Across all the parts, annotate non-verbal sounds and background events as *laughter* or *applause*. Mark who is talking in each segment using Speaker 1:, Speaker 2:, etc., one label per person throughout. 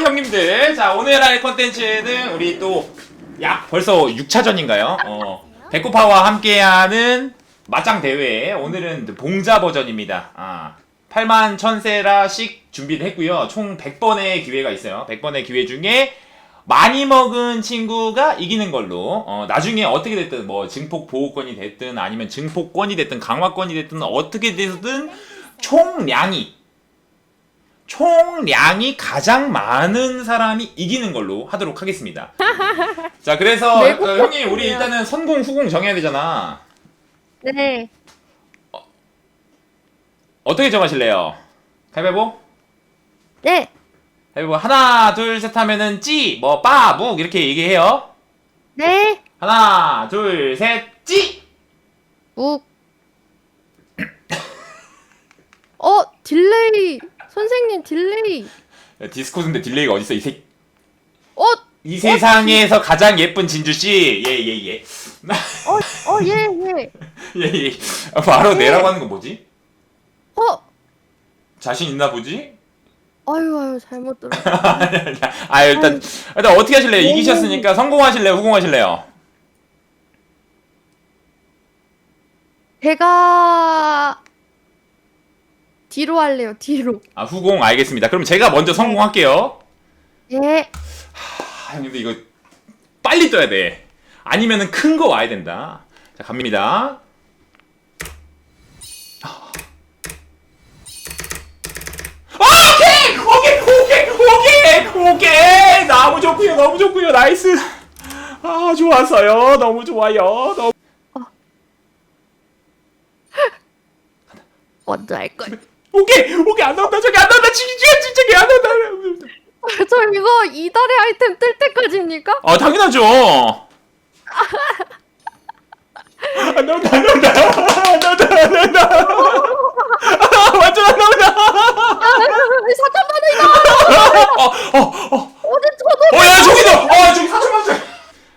Speaker 1: 형님들. 자, 오늘 할 컨텐츠는 우리 또약 벌써 6차전인가요? 어. 백구파와 함께하는 맞짱 대회. 오늘은 봉자 버전입니다. 아. 8만 1000세라씩 준비를 했고요. 총 100번의 기회가 있어요. 100번의 기회 중에 많이 먹은 친구가 이기는 걸로 어, 나중에 어떻게 됐든 뭐 증폭 보호권이 됐든 아니면 증폭권이 됐든 강화권이 됐든 어떻게 됐든 총량이 총량이 가장 많은 사람이 이기는 걸로 하도록 하겠습니다. *laughs* 자 그래서
Speaker 2: 네,
Speaker 1: 어, 형님 우리 일단은 선공 후공 정해야 되잖아.
Speaker 2: 네.
Speaker 1: 어떻게 정하실래요? 가위바위보?
Speaker 2: 네.
Speaker 1: 가위바위보 하나 둘 셋 하면은 찌, 뭐, 빠, 묵 이렇게 얘기해요.
Speaker 2: 네.
Speaker 1: 하나 둘 셋 찌!
Speaker 2: 묵. 어, 딜레이. 선생님, 딜레이.
Speaker 1: 야, 디스코드인데 딜레이가 어딨어 이 새.
Speaker 2: 어,
Speaker 1: 이 세상에서 가장 예쁜 진주 씨, 예 예 예,
Speaker 2: 어, 어, 예, 예. *laughs*
Speaker 1: 예, 예. 아, 바로 내라고 하는 거 뭐지?
Speaker 2: 어,
Speaker 1: 자신 있나 보지?
Speaker 2: 아유, 아유, 잘못 들어. *laughs*
Speaker 1: 아 일단 일단 어떻게 하실래요? 이기셨으니까 성공하실래요? 후공하실래요?
Speaker 2: 제가 뒤로 할래요, 뒤로.
Speaker 1: 아 후공 알겠습니다. 그럼 제가 먼저 성공할게요.
Speaker 2: 예.
Speaker 1: 아 형님들 이거 빨리 떠야 돼. 아니면은 큰 거 와야 된다. 자 갑니다. 아, 오케이 오케이 오케이 오케이 오케이 너무 좋고요 너무 좋고요 나이스 아 좋았어요 너무 좋아요 너무 *laughs*
Speaker 2: 먼저 할 걸.
Speaker 1: 오케이 오케이 안 나온다 저기 안 나온다 진짜 진짜 안 나온다. *laughs*
Speaker 2: 저 이거 이달의 아이템 뜰 때까지입니까?
Speaker 1: 아 당연하죠. *laughs* 안 나온다 안 나온다. 안 나온다 안 나온다. 아, *laughs* 완전 안 나온다.
Speaker 2: 사탄만이다!
Speaker 1: 어어어어야.
Speaker 2: 어디 저도
Speaker 1: 저기다 어 저기 사천 맞아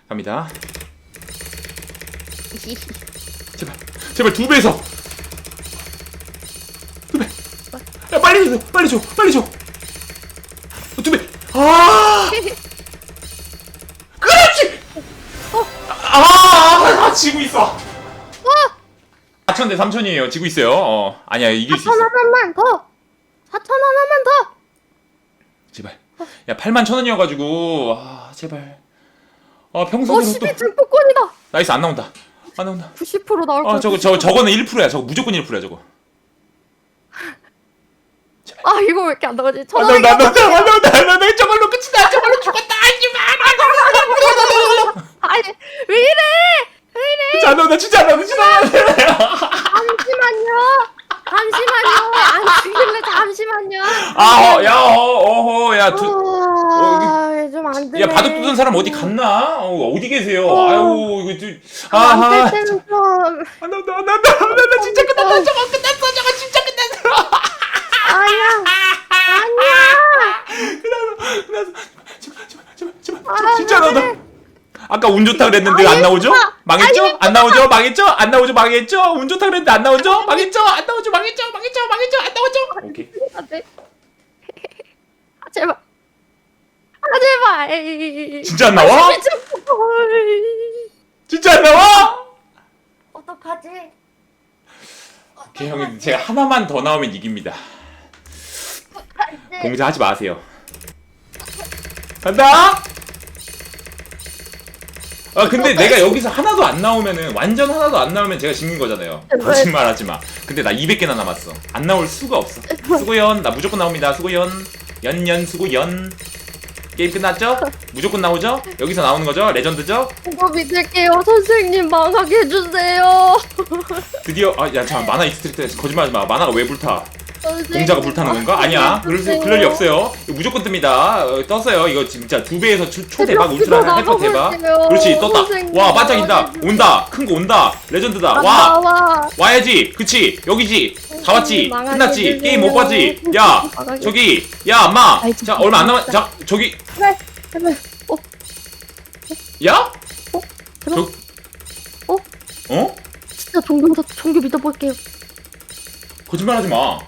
Speaker 1: 갑니다. 제발 제발 두 배에서 빨리 줘 빨리 줘 빨리 줘두배 아! *laughs* 그렇지! 아, 아 지고 있어. 4천 대 3천이에요. 지고 있어요. 어. 아니야 이길 수 있어.
Speaker 2: 사천 하나만 더! 사천 하나만 더!
Speaker 1: 제발. 야 8만 천 원이어가지고. 아 제발. 아 평소대로 또
Speaker 2: 50이 증폭권이다!
Speaker 1: 나이스 안 나온다. 안 나온다.
Speaker 2: 90% 나올 거야.
Speaker 1: 아. 저거 저 저거는 1%야. 저거 무조건 1%야 저거
Speaker 2: 아, 이거 왜 이렇게 안 나가지?
Speaker 1: 나온다 안
Speaker 2: 원이다!
Speaker 1: 나온다 안 나온다 안 나온다 저걸로 끝이다 저걸로 죽었다
Speaker 2: 아니, 왜 이래! 왜 이래!
Speaker 1: 안 나온다 진짜 안 나온다 진짜 안 나온다
Speaker 2: 잠시만요! 잠시만요! 안 죽일래, 잠시만요!
Speaker 1: 아야 어허 야두
Speaker 2: 아, 좀안 되네.
Speaker 1: 야 바둑 두던 사람 어디 갔나? 어, 어디 계세요?
Speaker 2: 어.
Speaker 1: 아유 이거 좀 아하
Speaker 2: 때는 좀.
Speaker 1: 안 나온다 안 나온다 안 나온다 진짜 끝났다 저거 끝났어 저거 진짜 끝났어
Speaker 2: 아니야! 아니야!
Speaker 1: 끝났어 끝났어 제발 제발 제발 제발
Speaker 2: 아,
Speaker 1: 진짜 안 나온다
Speaker 2: 그래.
Speaker 1: 아까 운 좋다 그랬는데 안 나오죠? 망했죠? 안 나오죠? 망했죠? 안 나오죠? 망했죠? 운 좋다 그랬는데 안 나오죠? 망했죠? 안 나오죠? 망했죠? 망했죠? 망했죠? 안 나오죠? 오케이
Speaker 2: 안 돼. 아, 제발. 아, 제발.
Speaker 1: 진짜 안 나와? 진짜 안 나와?
Speaker 2: 어떡하지?
Speaker 1: 오케이 형님 제가 하나만 더 나오면 이깁니다? 공자하지 마세요. 간다! 아 근데 내가 여기서 하나도 안 나오면은 완전 하나도 안 나오면 제가 지는 거잖아요. 거짓말 하지 마. 근데 나 200개나 남았어. 안 나올 수가 없어. 수고연. 나 무조건 나옵니다. 수고연. 연연 수고연. 게임 끝났죠? 무조건 나오죠? 여기서 나오는 거죠? 레전드죠?
Speaker 2: 이거 믿을게요. 선생님 망하게 해주세요.
Speaker 1: 드디어 아야 잠깐 만화 익스트리트 거짓말 하지 마. 만화가 왜 불타 공자가 불타는 건가? 아니야 그럴, 수. 그럴 리 없어요 이거 무조건 뜹니다 어, 떴어요 이거 진짜 두 배에서 초, 초 대박
Speaker 2: 대박이다,
Speaker 1: 울트라 해퍼 대박. 그렇지 떴다 와 반짝인다. 온다 큰 거 온다 레전드다
Speaker 2: 아,
Speaker 1: 와. 와야지 그치 여기지 다 왔지
Speaker 2: 망하게
Speaker 1: 끝났지. 게임 못 봤지 야
Speaker 2: 망하게.
Speaker 1: 저기 야 엄마
Speaker 2: 아이,
Speaker 1: 자 얼마 안 남았 자 저기
Speaker 2: 제발. 어,
Speaker 1: 야?
Speaker 2: 제발.
Speaker 1: 저
Speaker 2: 어?
Speaker 1: 어?
Speaker 2: 진짜 종교 종교 믿어볼게요.
Speaker 1: 거짓말하지 마
Speaker 2: 어?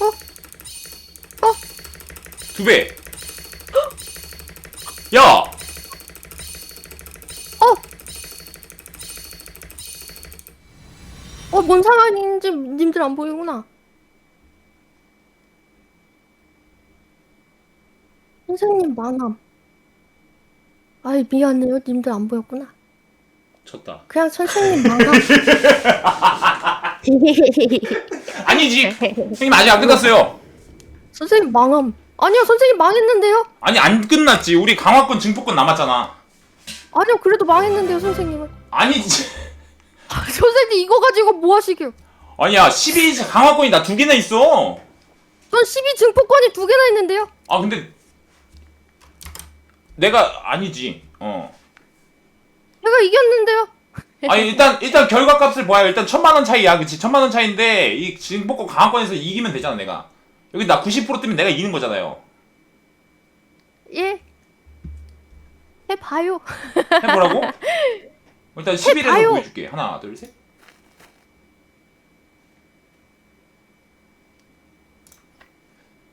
Speaker 2: 어?
Speaker 1: 두 배 *gasps* 야!
Speaker 2: 어! 어, 뭔 상황인지 님들 안 보이구나. 선생님 망함. 아이, 미안해요. 님들 안 보였구나.
Speaker 1: 쳤다.
Speaker 2: 그냥 선생님 망함. *laughs* *laughs*
Speaker 1: 아니지! 형님 아직 안 끝났어요.
Speaker 2: 선생님 망함. 아니요, 선생님 망했는데요?
Speaker 1: 아니, 안 끝났지. 우리 강화권 증폭권 남았잖아.
Speaker 2: 아니요, 그래도 망했는데요, 선생님은.
Speaker 1: 아니지.
Speaker 2: 아, 선생님 이거 가지고 뭐 하시게요?
Speaker 1: 아니야, 12 강화권이 나 두 개나 있어.
Speaker 2: 전 12 증폭권이 두 개나 있는데요?
Speaker 1: 아, 근데. 내가, 아니지. 어.
Speaker 2: 제가 이겼는데요? *laughs*
Speaker 1: 아니, 일단, 일단 결과값을 봐요. 일단 천만 원 차이야. 그치? 천만 원 차이인데, 이 증폭권 강화권에서 이기면 되잖아, 내가. 여기 나 90% 뜨면 내가 이기는 거잖아요.
Speaker 2: 예. 해봐요.
Speaker 1: 해보라고? *laughs* 일단 11에서
Speaker 2: 해봐요.
Speaker 1: 보여줄게. 하나, 둘, 셋.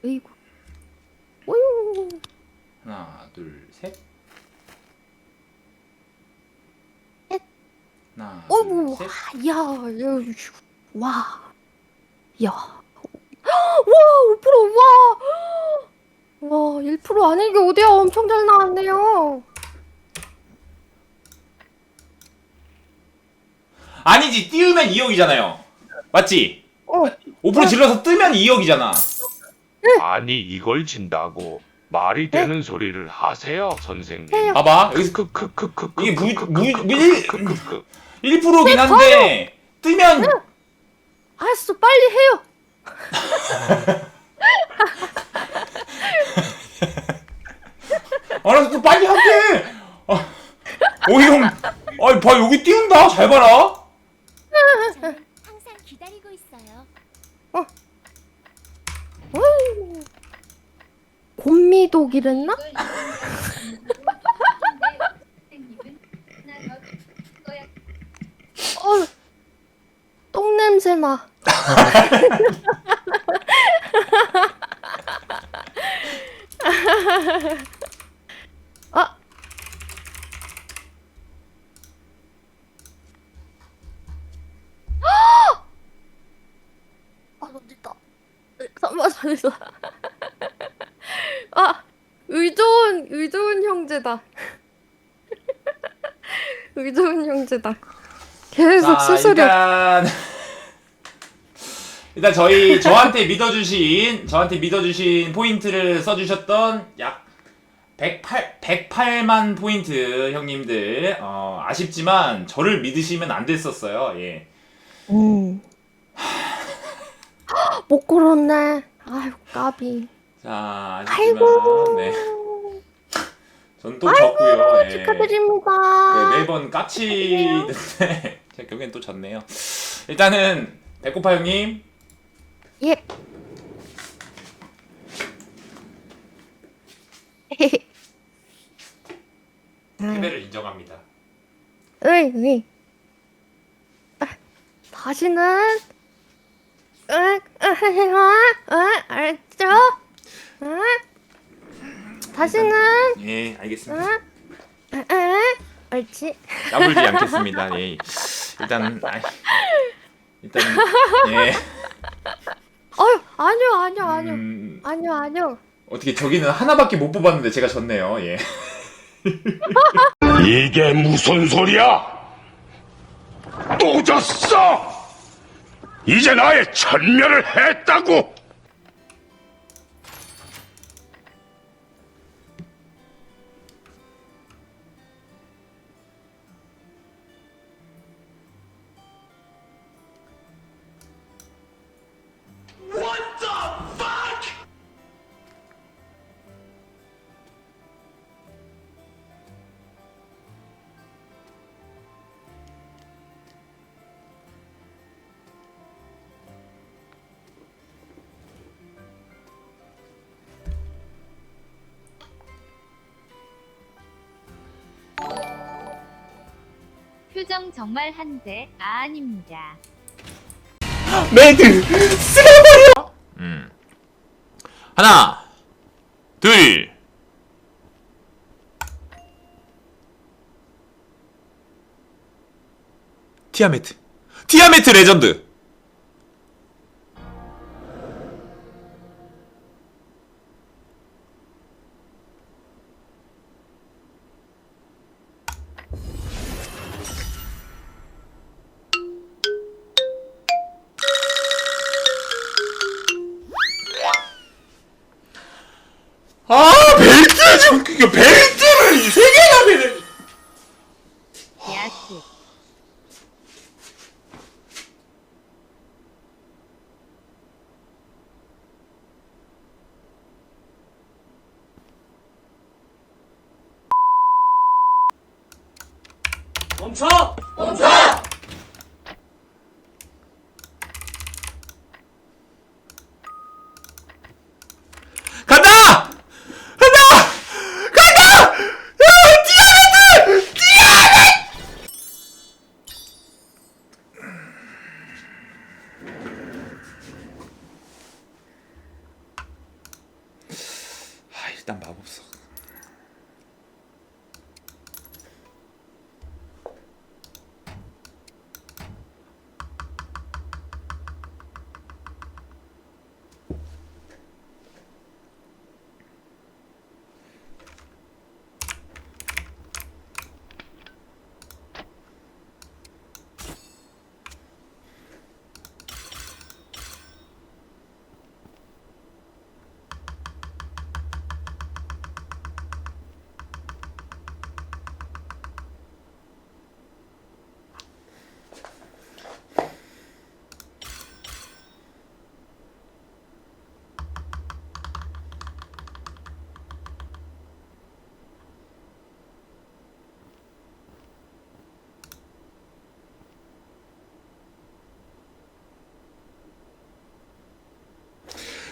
Speaker 2: 으이구. 어휴.
Speaker 1: 하나, 둘, 셋.
Speaker 2: 셋.
Speaker 1: 하나,
Speaker 2: 어이구.
Speaker 1: 둘, 셋.
Speaker 2: 아, 야, 야, 휴. 와. 야. 와, 5%, 와. 와, 1% 아닌 게 어디야. 엄청 잘 나왔네요.
Speaker 1: 아니지, 띄우면 2억이잖아요. 맞지?
Speaker 2: 어.
Speaker 1: 5% 질러서 뜨면 2억이잖아.
Speaker 3: 아니 이걸 진다고 말이 되는 소리를 하세요 선생님.
Speaker 1: 봐봐. 여기서
Speaker 3: 크크크크크
Speaker 1: 이게 무- 무- 무-
Speaker 3: 크크크크
Speaker 1: 1%긴 한데, 뜨면,
Speaker 2: 알았어, 빨리 해요. *laughs*
Speaker 1: 알았어, 또 빨리 할게! 아, 오이 형, 아이, 봐, 여기 띄운다? 잘 봐라.
Speaker 4: 저는 항상 기다리고 있어요.
Speaker 2: 어휴. 곰미독 이랬나? *laughs* 어, 똥 냄새 나. *laughs* 아. *gasps* 아, 어딨다. 잠깐만, 잠깐만. 아, 의좋은, 의좋은 형제다. *laughs* 의좋은 형제다. 계속
Speaker 1: 자,
Speaker 2: 수수료.
Speaker 1: 일단 *laughs* 일단 저희 저한테 믿어주신 저한테 믿어주신 포인트를 써주셨던 약 108, 108만 포인트 형님들 어, 아쉽지만 저를 믿으시면 안 됐었어요. 예.
Speaker 2: 음. *laughs* 못 걸었네. 아유, 까비.
Speaker 1: 자
Speaker 2: 아이고.
Speaker 1: 아쉽지만 네. 전또 졌고요. 예.
Speaker 2: 축하드립니다.
Speaker 1: 네, 매번 까치는데 제가 결국엔 또 졌네요. 일단은 배꼽파 형님
Speaker 2: 예. *laughs*
Speaker 1: 패배를 인정합니다.
Speaker 2: 으이, 으이. 아, 다시는, 으, 으, 으, 알았죠? 으, 다시는,
Speaker 1: 예, 알겠습니다.
Speaker 2: 으, 으, 으, 옳지.
Speaker 1: 까불지 *laughs* 않겠습니다. 예. 일단 아이, 일단 예.
Speaker 2: 어휴, 아니요, 아니요, 아니요.
Speaker 1: 음,
Speaker 2: 아니요, 아니요.
Speaker 1: 어떻게 저기는 하나밖에 못 뽑았는데 제가 졌네요. 예. *laughs*
Speaker 5: 이게 무슨 소리야? 또 졌어! 이제 나의 천멸을 했다고!
Speaker 4: 표정 정말 한데 아닙니다.
Speaker 1: 매드 쓸어버려. 음. 하나, 둘. 티아메트. 티아메트 레전드. 이거 벨트를 세 개나 매는.
Speaker 4: 야스.
Speaker 1: 간다!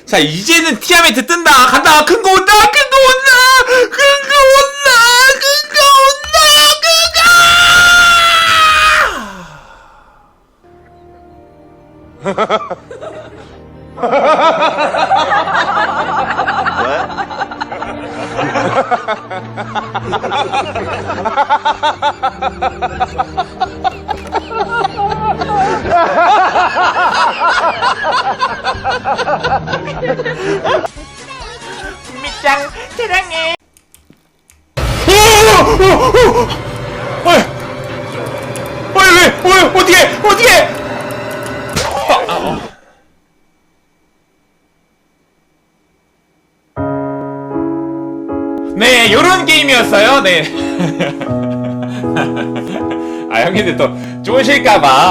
Speaker 1: 자, 이제는 티아메트 뜬다. 간다. 큰 거 온다. 큰 거 온다. 큰 거 온다. 큰 거 온다. 큰 거. *laughs* 밑장 사랑해. 오! 오! 오! 어이! 어. 네, 요런 게임이었어요. 네. *laughs* 아 형님들 또 좋으실까봐